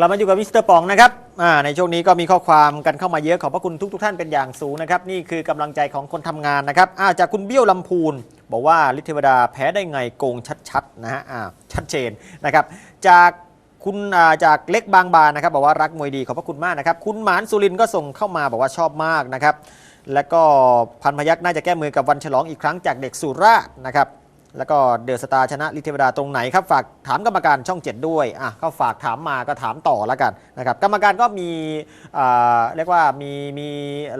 กลับมาอยู่กับมิสเตอร์ปองนะครับในช่วงนี้ก็มีข้อความกันเข้ามาเยอะขอบพระคุณทุกทท่านเป็นอย่างสูงนะครับนี่คือกำลังใจของคนทำงานนะครับาจากคุณเบี้ยวลำพูน บอกว่าลิทเทวดาแพ้ได้ไงโกงชัดๆนะฮะชัดเจนนะครับจากคุณาจากเล็กบางบานนะครับบอกว่ารักมวยดีขอบพระคุณมากนะครับคุณหมานสุรินก็ส่งเข้ามาบอกว่าชอบมากนะครับแล้วก็พันพยักษ์น่าจะแก้มือกับวันฉลองอีกครั้งจากเด็กสุราษฎร์นะครับ แล้วก็เดอะสตาร์ชนะลิทเทวดาตรงไหนครับ ฝากถามกรรมการช่อง 7 ด้วยอะก็ฝากถามมาก็ถามต่อแล้วกันนะครับกรรมการก็มีอ่าเรียกว่ามีมี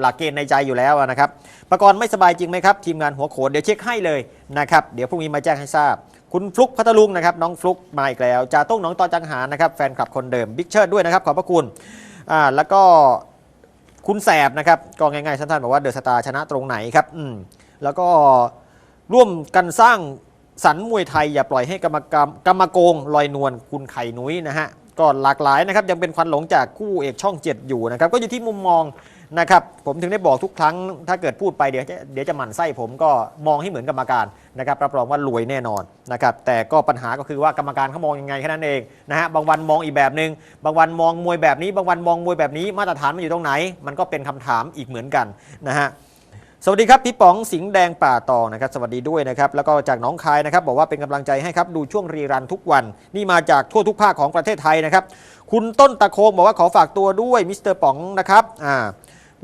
หลักเกณฑ์ในใจอยู่แล้วนะครับประกรณ์ไม่สบายจริงไหมครับ ทีมงานหัวโขนเดี๋ยวเช็คให้เลยนะครับเดี๋ยวพรุ่งนี้มาแจ้งให้ทราบ คุณฟลุกพัทลุงนะครับน้องฟลุกมาอีกแล้วจ่าต้งน้องตอจังหารนะครับแฟนคลับคนเดิมบิ๊กเชิดด้วยนะครับขอบพระคุณอ่าแล้วก็คุณแสบนะครับก็ง่ายๆสั้นๆบอกว่าเดอะสตาร์ชนะตรงไหนครับอืมแล้วก็ ร่วมกันสร้างสรรค์มวยไทยอย่าปล่อยให้กรรมกรรมกรรมโกงลอยนวลคุณไข่นุ้ยนะฮะก็หลากหลายนะครับยังเป็นควันหลงจากคู่เอกช่องเจ็ดอยู่นะครับก็อยู่ที่มุมมองนะครับผมถึงได้บอกทุกครั้ง ถ้าเกิดพูดไปเดี๋ยวจะเดี๋ยวจะหมั่นไส้ผมก็มองให้เหมือนกรรมการนะครับรับรองว่ารวยแน่นอนนะครับแต่ก็ปัญหาก็คือว่ากรรมการเขามองยังไงแค่นั้นเองนะฮะบางวันมองอีกแบบหนึ่งบางวันมองมวยแบบนี้ บางวันมองมวยแบบนี้มาตรฐานมันอยู่ตรงไหน มันก็เป็นคำถามอีกเหมือนกันนะฮะ สวัสดีครับพี่ป๋องสิงห์แดงป่าตองนะครับสวัสดีด้วยนะครับแล้วก็จากน้องคายนะครับบอกว่าเป็นกำลังใจให้ครับดูช่วงรีรันทุกวัน นี่มาจากทั่วทุกภาคของประเทศไทยนะครับคุณต้นตะโคงบอกว่าขอฝากตัวด้วยมิสเตอร์ป๋องนะครับอ่า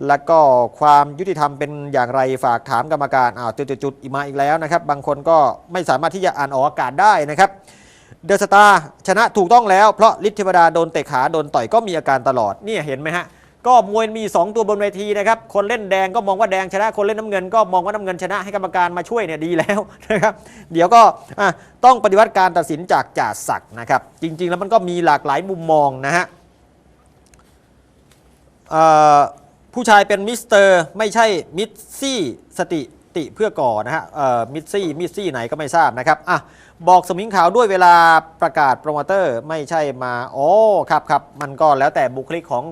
แล้วก็ความยุติธรรมเป็นอย่างไรฝากถามกรรมการอ้าวจุดๆๆอีมาอีกแล้วนะครับบางคนก็ไม่สามารถที่จะอ่านออกอากาศได้นะครับเดอะสตาร์ชนะถูกต้องแล้วเพราะฤทธิเทวดาโดนเตะขาโดนต่อยก็มีอาการตลอดเนี่ยเห็นไหมฮะ ก็มวยมี 2 ตัวบนเวทีนะครับคนเล่นแดงก็มองว่าแดงชนะ คนเล่นน้ำเงินก็มองว่าน้ำเงินชนะให้กรรมการมาช่วยเนี่ยดีแล้วนะครับเดี๋ยวก็ต้องปฏิวัติการตัดสินจากจ่าศักดิ์นะครับ จริง ๆ แล้วมันก็มีหลากหลายมุมมองนะฮะผู้ชายเป็นมิสเตอร์ไม่ใช่มิสซี่สติติเพื่อก่อนะฮะมิสซี่มิสซี่ไหนก็ไม่ทราบนะครับอะบอกสมิงขาวด้วยเวลาประกาศโปรโมเตอร์ไม่ใช่มา โอ้ครับครับมันก็แล้วแต่บุคลิกของ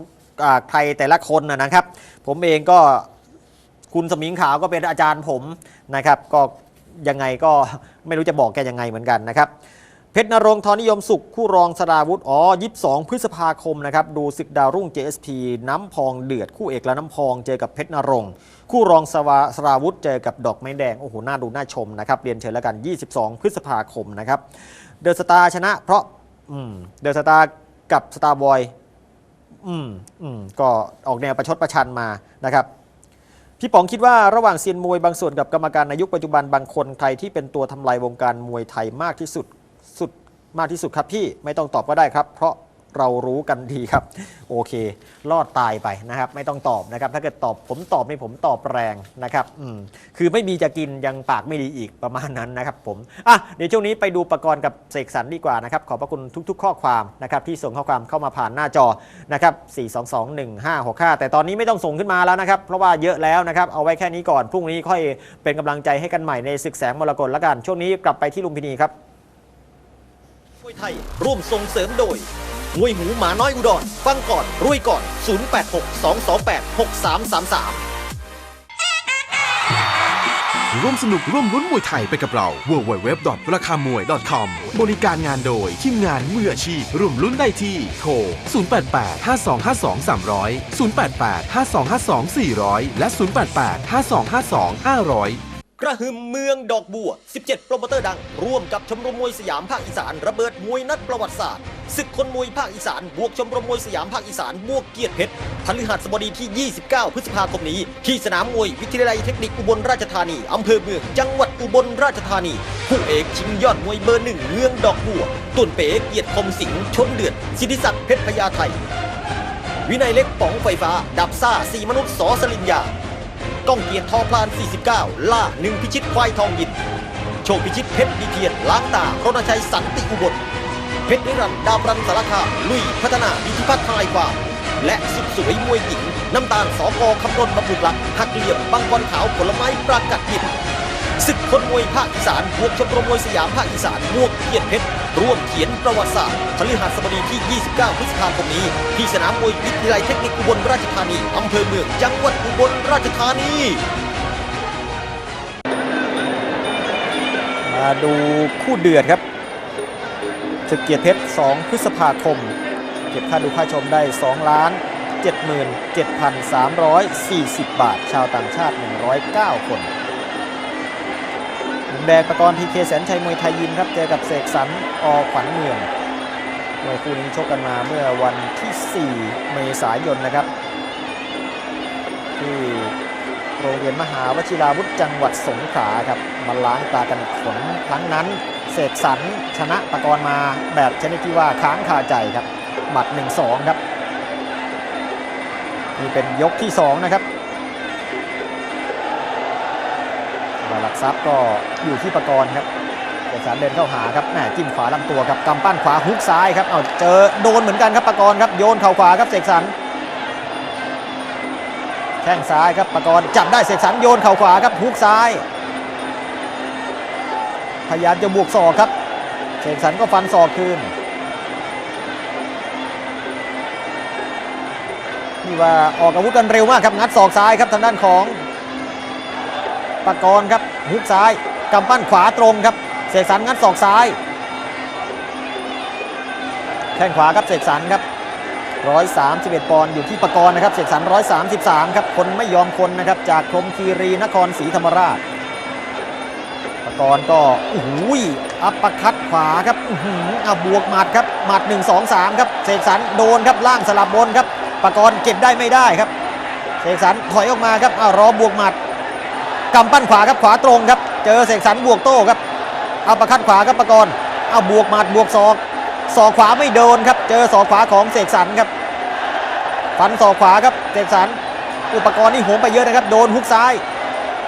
ใครแต่ละคนนะครับ ผมเองก็คุณสมิงขาวก็เป็นอาจารย์ผมนะครับ ก็ยังไงก็ไม่รู้จะบอกแกยังไงเหมือนกันนะครับเพชรนรงทอนิยมสุข คู่รองสราวุธอ๋อ22 พฤษภาคมนะครับ ดูศึกดาวรุ่ง JSP น้ำพองเดือด คู่เอกและน้ำพองเจอกับเพชรนรงคู่รองสวาสราวุธเจอกับดอกไม้แดง โอ้โห น่าดูน่าชมนะครับ เรียนเชิญแล้วกัน 22 พฤษภาคมนะครับ เดอะสตาร์ชนะเพราะอืมเดอะสตาร์กับสตาร์บอย อืมอืมก็ออกแนวประชดประชันมานะครับพี่ป๋องคิดว่าระหว่างเซียนมวยบางส่วนกับกรรมการในยุคปัจจุบันบางคนใครที่เป็นตัวทำลายวงการมวยไทยมากที่สุดสุดมากที่สุดครับพี่ไม่ต้องตอบก็ได้ครับ เพราะ เรารู้กันดีครับ โอเค รอดตายไปนะครับ ไม่ต้องตอบนะครับ ถ้าเกิดตอบผมตอบนี่ผมตอบแรงนะครับอืมคือไม่มีจะกินยังปากไม่ดีอีกประมาณนั้นนะครับผมอะเดี๋ยวช่วงนี้ไปดูประกรณ์กับเสกสรรดีกว่านะครับ ขอบพระคุณทุก ๆ ข้อความนะครับที่ส่งข้อความเข้ามาผ่านหน้าจอนะครับ4221565 แต่ตอนนี้ไม่ต้องส่งขึ้นมาแล้วนะครับ เพราะว่าเยอะแล้วนะครับ เอาไว้แค่นี้ก่อนพรุ่งนี้ค่อยเป็นกำลังใจให้กันใหม่ในศึกแสงมรกตละกัน ช่วงนี้กลับไปที่ลุมพินีครับมวยไทยร่วมส่งเสริมโดย มวยหูหมาน้อยอุดรฟังก่อนรวยก่อน 0862286333 ร่วมสนุกร่วมลุ้นมวยไทยไปกับเรา www ราคามวย .com บริการงานโดย ทีมงานมืออาชีพร่วมลุ้นได้ที่โทร 088 5252 300 088 5252 400 และ 088 5252 500กระหึ่มเมืองดอกบัว 17 โปรโมเตอร์ดัง ร่วมกับชมรมมวยสยามภาคอีสาน ระเบิดมวยนัดประวัติศาสตร์ ศึกคนมวยภาคอีสาน บวกชมรมมวยสยามภาคอีสาน บวกเกียรติเพชรพฤหัสบดีที่ 29 พฤษภาคมนี้ ที่สนามมวยวิทยาลัยเทคนิคอุบลราชธานี อำเภอเมือง จังหวัดอุบลราชธานี ผู้เอกชิงยอดมวยเบอร์หนึ่งเมืองดอกบัวตุนเป๋เกียรติคมสิงห์ชนเดือดสิทธิศักดิ์เพชรพญาไทยวินัยเล็กป๋องไฟฟ้า ดับซ่าสีมนุษย์สอสลินยา ก้องเกียรติทอพลาน 49 ล่าหนึ่งพิชิตควายทองยิน โชคพิชิตเพชรดีเทียนล้างตารณชัยสันติอุบล เพชรนิรันดร์ดาวรันสารคามลุยพัฒนาอิทธิพัฒน์ทายควาและสุดสวยมวยหญิง น้ำตาลสอกอคำนนบำรุงรักหักเหลี่ยมบางกรขาวผลไม้ปรากัดยิบศึกคนมวยภาคอีสานบวกชมรมมวยสยามภาคอีสานบวกเกียรติเพชรร่วมเขียนประวัติศาสตร์พฤหัสบดีที่ 29 พฤษภาคมนี้ ที่สนามมวยวิทยาลัยเทคนิคอุบลราชธานีอำเภอเมืองจังหวัดอุบลราชธานีมาดูคู่เดือดครับ ศึกเกียรติเพชร 2 พฤษภาคม เก็บค่าดูค่าชมได้ 2 ล้าน 77,340 บาท ชาวต่างชาติ 109 คนมุมแดงประกรณ์ทีเคแสนชัยมวยไทยยิมครับ เจอกับเสกสรรอขวัญเมืองมวยคู่นี้ชกกันมาเมื่อวันที่ 4 เมษายนนะครับ ที่ โรงเรียนมหาวชิราวุธจังหวัดสงขลาครับมาล้างตากันอีกผลครั้งนั้น เสกสรรชนะประกรณ์มาแบบชนิดที่ว่าค้างคาใจครับหมัด 1-2 ครับนี่เป็นยกที่ 2 นะครับหลักทรัพย์ก็อยู่ที่ประกรณ์ครับเสกสรรเดินเข้าหาครับแหมจิ้มขวาลำตัวครับกำปั้นขวาฮุกซ้ายครับเอาเจอโดนเหมือนกันครับประกรณ์ครับโยนเข่าขวาครับเสกสรร แข้งซ้ายครับปากรณ์จับได้เสกสรรโยนเข่าขวาครับฮุกซ้าย พยายามจะบวกศอกครับเสกสรรก็ฟันศอกคืนนี่ว่าออกอาวุธกันเร็วมากครับงัดศอกซ้ายครับทางด้านของปากรณ์ครับฮุกซ้ายกำปั้นขวาตรงครับเสกสรรงัดศอกซ้าย แข้งขวาครับเสกสรรครับ 131 ปอนด์อยู่ที่ปากรณ์นะครับเสกสรร133 ครับ คนไม่ยอมคนนะครับ จากพรมคีรีนครศรีธรรมราชปากรณ์ก็โอ้โหอัปปร์คัดขวาครับอืออาบวกหมัดครับหมัด 1 2 3 ครับเสกสรรโดนครับล่างสลับบนครับปากรณ์เก็บได้ไม่ได้ครับเสกสรรถอยออกมาครับอ้าวรอบวกหมัดกำปั้นขวาครับขวาตรงครับ เจอเสกสรรบวกโต้ครับอาประคัดขวาครับปากรณ์เอาบวกหมัดบวกศอก ศอกขวาไม่โดนครับ เจอศอกขวาของเสกสรรครับ ฟันศอกขวาครับเสกสรรอุปกรณ์นี่โหมไปเยอะนะครับ โดนฮุกซ้าย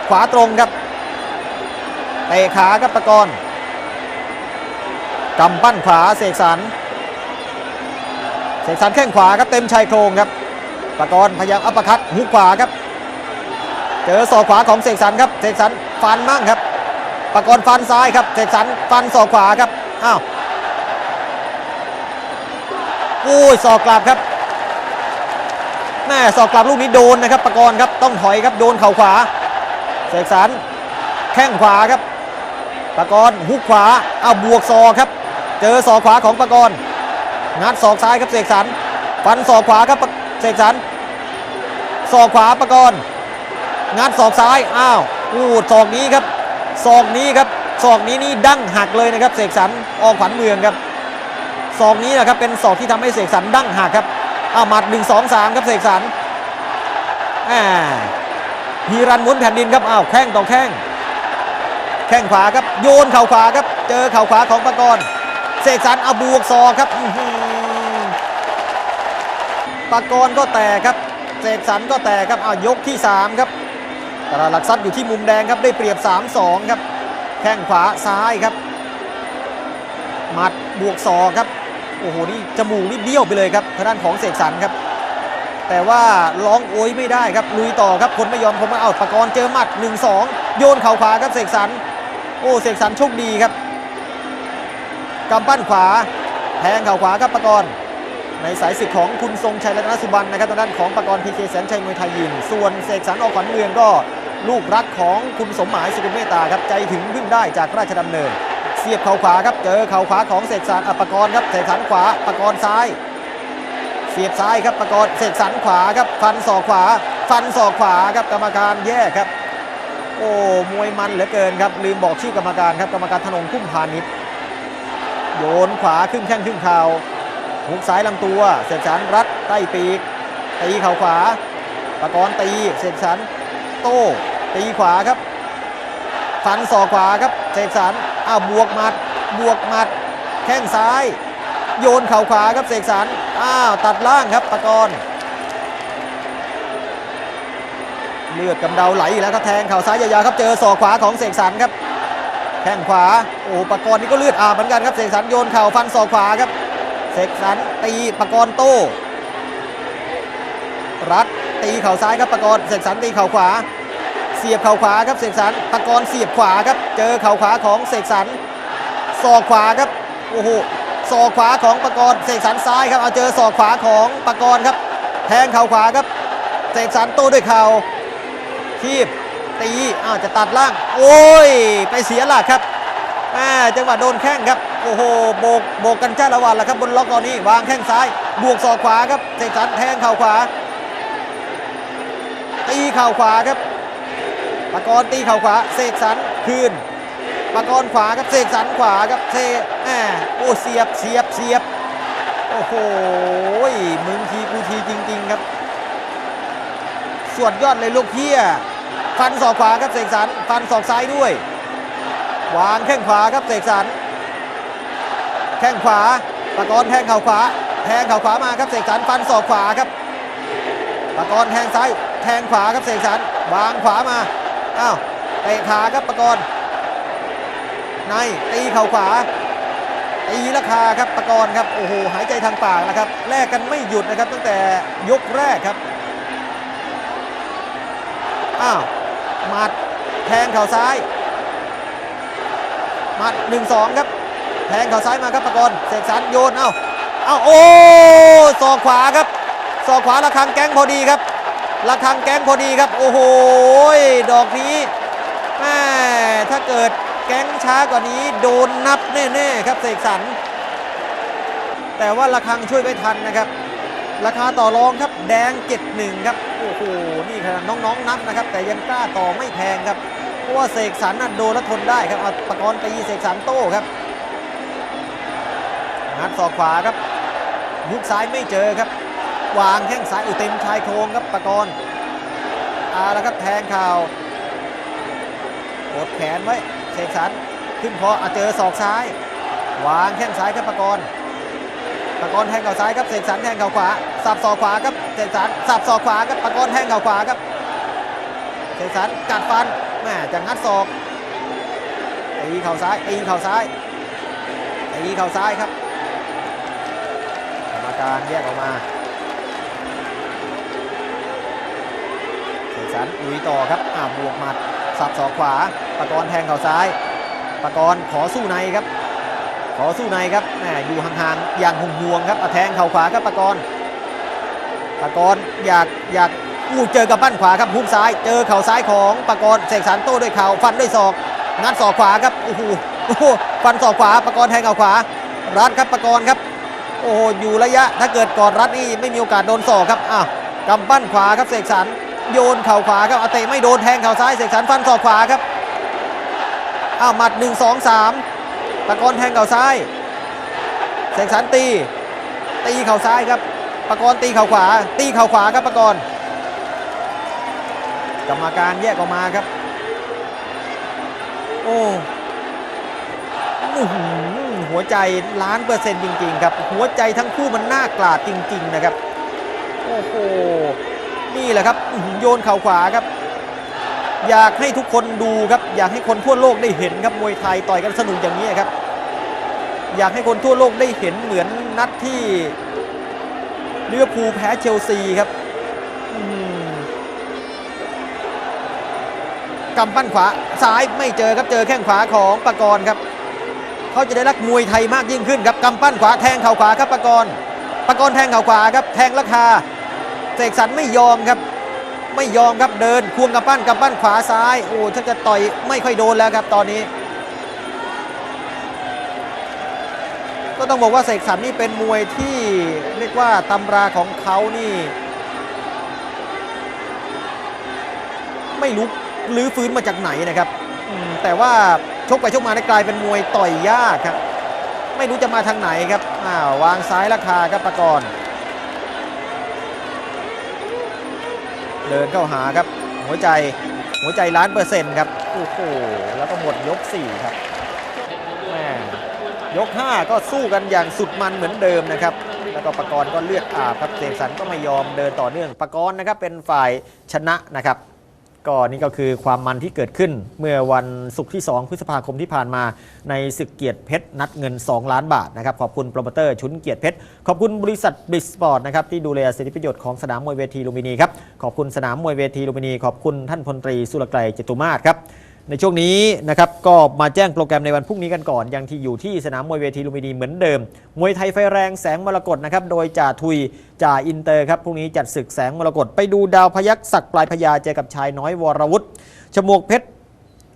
ขวาตรงครับเตะขาครับปะกรณ์กำปั้นขวาเสกสรรเสกสรรแข้งขวาครับเต็มชายโครงครับปะกรณ์พยายามอัปคัดฮุกขวาครับ เจอศอกขวาของเสกสรรครับเสกสรรฟันมั่งครับปะกรณ์ฟันซ้ายครับเสกสรรฟันศอกขวาครับอ้าว อ้ยศอกกลับครับแม่ศอกกลับลูกนี้โดนนะครับปากรณ์ครับต้องถอยครับโดนเข่าขวาเสกสรรแข้งขวาครับปากรณ์ฮุกขวาเอาบวกศอกครับ เจอศอกขวาของปากรณ์งัดศอกซ้ายครับเสกสรรฟันศอกขวาครับเสกสรรศอกขวาปากรณ์งัดศอกซ้ายอ้าวอู้ศอกนี้ครับศอกนี้ครับศอกนี้นี่ดั้งหักเลยนะครับเสกสรรออกขวัญเมืองครับ ศอกนี้นะครับเป็นศอกที่ทำให้เสกสรรดั้งหักครับอาหมัด1 2 3ครับเสกสรรอ่าฮีรันหมุนแผ่นดินครับอ้าวแข้งต่อแข้งแข้งขวาครับโยนเข่าขวาครับ เจอเข่าขวาของปากรณ์เสกสรรเอาบวกศอกครับปากรณ์ก็แตกครับเสกสรรก็แตกครับอ้าวยกที่ 3 ครับตลาดหลักทรัพย์อยู่ที่มุมแดงครับได้เปรียบ 3-2 ครับ แข้งขวาซ้ายครับ หมัดบวกศอกครับ โอ้โหนี่จมูกนี่เบี้ยวไปเลยครับทางด้านของเสกสรรครับ แต่ว่าร้องโอยไม่ได้ครับลุยต่อครับคนไม่ยอมผมมาเอาปากรเจอหมัด 1 2 โยนเข่าขวาครับเสกสรรโอ้เสกสรรโชคดีครับกำปั้นขวาแทงเข่าขวาครับปากรในสายศึกของคุณทรงชัยรัตนสุบันนะครับทางด้านของปากรพีเคแสนชัยมวยไทยยิมส่วนเสกสรรออกขวัญเมืองก็ลูกรักของคุณสมหมายสุขุมเมตตาครับใจถึงพึ่งได้จากราชดำเนิน สียบเข่าขวาครับเจอเข่าขวาของเสกสรรอปกรณ์ครับเสกสรรขวาปกรณ์ซ้าย เสียบซ้ายครับปกรณ์เสกสรรขวาครับฟันศอกขวา ฟันศอกขวาครับกรรมการแยกครับ โอ้มวยมันเหลือเกินครับลืมบอกชื่อกรรมการครับกรรมการธนงพุ่มพาณิชย์โยนขวาครึ่งแข้งครึ่งเข่าหุกซ้ายลำตัวเสกสรรรัดใต้ปีกตีเข่าขวาปกรณ์ตีเสกสรรโต้ตีขวาครับ ฟันศอกขวาครับเสกสรรอ้าวบวกหมัดบวกหมัด แข้งซ้าย โยนเข่าขวาครับเสกสรรอ้าวตัดล่างครับปากรณ์เลือดกำเดาไหลอีกแล้วครับแทงเข่าซ้ายยาวๆครับเจอศอกขวาของเสกสรรครับแข้งขวาโอ้ปากรณ์นี่ก็เลือดอาบเหมือนกันครับเสกสรรโยนเข่าฟันศอกขวาครับเสกสรรตีปากรณ์โต้รัดตีเข่าซ้ายครับปากรณ์เสกสรรตีเข่าขวา เสียบเข่าขวาครับเสกสรรตะกอนเสียบขวาครับ เจอเข่าขวาของเสกสรรศอกขวาครับโอ้โหศอกขวาของปากรณ์เสกสรรซ้ายครับเอาเจอศอกขวาของปากรณ์ครับ แทงเข่าขวาครับเสกสรรโต้ด้วยเข่าคีบตีอ้าวจะตัดล่าง โอ้ย ไปเสียหลักครับแม่จังหวะโดนแข้งครับโอ้โหโบกโบกกันจ้าละวันแล้วครับบนล็อกตอนนี้ วางแข้งซ้าย บวกศอกขวาครับเสกสรรแทงเข่าขวาตีเข่าขวาครับ ปากรณ์ตีเข่าขวาเสกสรรคืนปากรณ์ขวาครับเสกสรรขวาครับเซแหมโอ้เสียบเสียบเสียบโอ้โหมึงทีกูทีจริง ๆครับสวดยอดเลยลูกเพี้ยฟันศอกขวาครับเสกสรรฟันศอกซ้ายด้วย วางแข้งขวาครับเสกสรรแข้งขวาปากรณ์แทงเข่าขวาแทงเข่าขวามาครับเสกสรรฟันศอกขวาครับปากรณ์แทงซ้ายแทงขวาครับเสกสรรวางขวามา อ้าวเตะขาครับปากรณ์ในตีเข่าขวาตีราคาครับปากรณ์ครับโอ้โหหายใจทางปากนะครับแลกกันไม่หยุดนะครับ ตั้งแต่ยกแรกครับอ้าวหมัดแทงเข่าซ้ายหมัดหนึ่งสองครับแทงเข่าซ้ายมาครับปากรณ์เสกสรรโยนเอ้าเอ้าโอ้ศอกขวาครับศอกขวาระคังแก๊งพอดีครับ ระคังแก๊งพอดีครับ โอ้โห ดอกนี้แม่ถ้าเกิดแก๊งช้ากว่านี้โดนนับแน่ๆครับเสกสรรแต่ว่าระคังช่วยไม่ทันนะครับ ราคาต่อรองครับแดง 71 ครับโอ้โหนี่ขนาดน้องๆนับนะครับ แต่ยังกล้าต่อไม่แพงครับเพราะว่าเสกสรรน่ะโดนแล้วทนได้ครับเอาปากรณ์ตีเสกสรรโต้ครับงัดศอกขวาครับยุกซ้ายไม่เจอครับ วางแข้งซ้ายอุเต็มชายโครงครับปากรณ์อาแล้วครับแทงข่าวกดแขนไว้เสกสรรขึ้นคออเจอศอกซ้าย วางแข้งซ้ายครับปากรณ์ปากรณ์แทงเข่าซ้ายครับเสกสรรแทงเข่าขวาสับศอกขวาครับเสกสรรสับศอกขวาครับปากรณ์แทงเข่าขวาครับเสกสรรกัดฟันแม่จะงัดศอกตีเข่าซ้ายตีเข่าซ้ายตีเข่าซ้ายครับกรรมการแยกออกมา สกสรรลุยต่อครับอ่าบวกหมัดสับศอกขวาปากรแทงเข่าซ้ายปากรขอสู้ในครับ ขอสู้ในครับแหมอยู่ห่างๆอย่างห่วงครับแทงเข่าขวาครับปากรปากรอยากอยากอู้เจอกับปั้นขวาครับพุ่มซ้ายเจอเข่าซ้ายของปากรเสกสรรโต้ด้วยเข่าฟันด้วยศอกงัดศอกขวาครับโอ้โหฟันศอกขวาปากรแทงเข่าขวา รัดครับปากรครับโอ้โหอยู่ระยะถ้าเกิดกอดรัดนี่ไม่มีโอกาสโดนศอกครับอ้าวกำปั้นขวาครับเสกสรร โยนเข่าขวาครับอาเตะไม่โดนแทงเข่าซ้ายเสกสรรฟันศอกขวาครับอ้าวหมัดหนึ่งสองสามปากรณ์แทงเข่าซ้ายเสกสรรตี ตีเข่าซ้ายครับปากรณ์ตีเข่าขวา ตีเข่าขวาครับปากรณ์กรรมการแยกออกมาครับ โอ้อื้อหือหัวใจล้านเปอร์เซ็นต์จริง ๆ ครับ หัวใจทั้งคู่มันน่ากลาดจริง ๆ นะครับ โอ้โห นี่แหละครับโยนเข่าขวาครับ อยากให้ทุกคนดูครับ อยากให้คนทั่วโลกได้เห็นครับมวยไทยต่อยกันสนุกอย่างนี้ครับ อยากให้คนทั่วโลกได้เห็นเหมือนนัดที่ลิเวอร์พูลแพ้เชลซีครับกำปั้นขวาซ้ายไม่เจอครับเจอแข้งขวาของปากรครับเขาจะได้รักมวยไทยมากยิ่งขึ้นครับกำปั้นขวาแทงเข่าขวาครับปากรปากรแทงเข่าขวาครับแทงราคา เสกสรรไม่ยอมครับ ไม่ยอมครับเดินควงกำปั้นกำปั้นขวาซ้ายโอ้ถ้าจะต่อยไม่ค่อยโดนแล้วครับตอนนี้ ก็ต้องบอกว่าเสกสรรนี่เป็นมวยที่เรียกว่าตำราของเขานี่ ไม่รู้ลื้อฟื้นมาจากไหนนะครับแต่ว่าชกไปชกมาได้กลายเป็นมวยต่อยยากครับ ไม่รู้จะมาทางไหนครับอ้าววางซ้ายราคาครับปากรณ์ เดินเข้าหาครับ หัวใจหัวใจล้านเปอร์เซ็นต์ครับโอ้โหแล้วก็หมดยกสี่ครับแม่ยก 5 ก็สู้กันอย่างสุดมันเหมือนเดิมนะครับ แล้วก็ปากรณ์ก็เลือดอาบครับเสกสรรก็ไม่ยอมเดินต่อเนื่องปากรณ์นะครับเป็นฝ่ายชนะนะครับ ก็นี่ก็คือความมันที่เกิดขึ้นเมื่อวันศุกร์ที่ 2 พฤษภาคมที่ผ่านมา ในศึกเกียรติเพชรนัดเงิน 2 ล้านบาทนะครับขอบคุณโปรโมเตอร์ชุนเกียรติเพชรขอบคุณบริษัทบิสปอร์ตนะครับที่ดูแลสิทธิประโยชน์ของสนามมวยเวทีลุมพินีครับขอบคุณสนามมวยเวทีลุมพินี ขอบคุณท่านพลตรีสุรไกรจตุมาศครับ ในช่วงนี้นะครับก็มาแจ้งโปรแกรมในวันพรุ่งนี้กันก่อน ยังที่อยู่ที่สนามมวยเวทีลุมพินีเหมือนเดิม มวยไทยไฟแรงแสงมรกตนะครับโดยจ่าทุยจ่าอินเตอร์ครับพรุ่งนี้จัดศึกแสงมรกตไปดูดาวพยักศักปลายพญาเจอกับชายน้อยวรวุฒิชมวกเพชร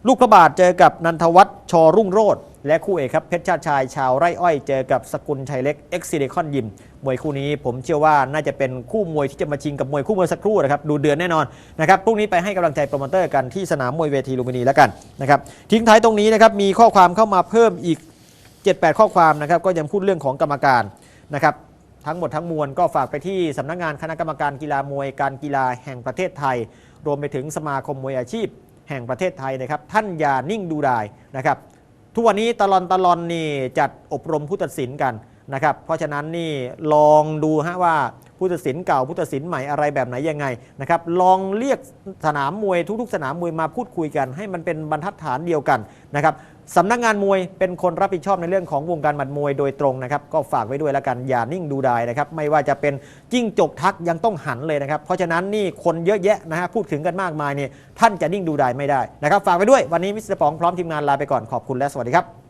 ลูกพระบาทเจอกับนันทวัฒน์ชอรุ่งโรจน์ และคู่เอกครับเพชรชาติชายชาวไร่อ้อยเจอกับสกุลชัยเล็กเอ็กซิเดคอนยิมมวยคู่นี้ผมเชื่อว่าน่าจะเป็นคู่มวยที่จะมาชิงกับมวยคู่เมื่อสักครู่นะครับดูเดือนแน่นอนนะครับพรุ่งนี้ไปให้กำลังใจโปรโมเตอร์กันที่สนามมวยเวทีลุมพินีแล้วกันนะครับทิ้งท้ายตรงนี้นะครับมีข้อความเข้ามาเพิ่มอีก 7-8 ข้อความนะครับก็ยังพูดเรื่องของกรรมการนะครับทั้งหมดทั้งมวลก็ฝากไปที่สำนักงานคณะกรรมการกีฬามวยการกีฬาแห่งประเทศไทย รวมไปถึงสมาคมมวยอาชีพ แห่งประเทศไทยนะครับท่านอย่านิ่งดูดายนะครับ ทุกวันนี้ตลอนตลอนนี่จัดอบรมผู้ตัดสินกันนะครับ เพราะฉะนั้นนี่ลองดูฮะว่า ผู้ตัดสินเก่าผู้ตัดสินใหม่อะไรแบบไหนยังไงนะครับลองเรียกสนามมวยทุก ๆ สนามมวยมาพูดคุยกัน ให้มันเป็นบรรทัดฐานเดียวกันนะครับสำนักงานมวยเป็นคนรับผิดชอบในเรื่องของวงการหมัดมวยโดยตรงนะครับก็ฝากไว้ด้วยแล้วกันอย่านิ่งดูดายนะครับไม่ว่าจะเป็นจิ้งจกทักยังต้องหันเลยนะครับ เพราะฉะนั้นนี่คนเยอะแยะนะฮะพูดถึงกันมากมายเนี่ยท่านจะนิ่งดูดายไม่ได้นะครับฝากไว้ด้วยวันนี้มิสเตอร์ปองพร้อมทีมงานลาไปก่อนขอบคุณและสวัสดีครับ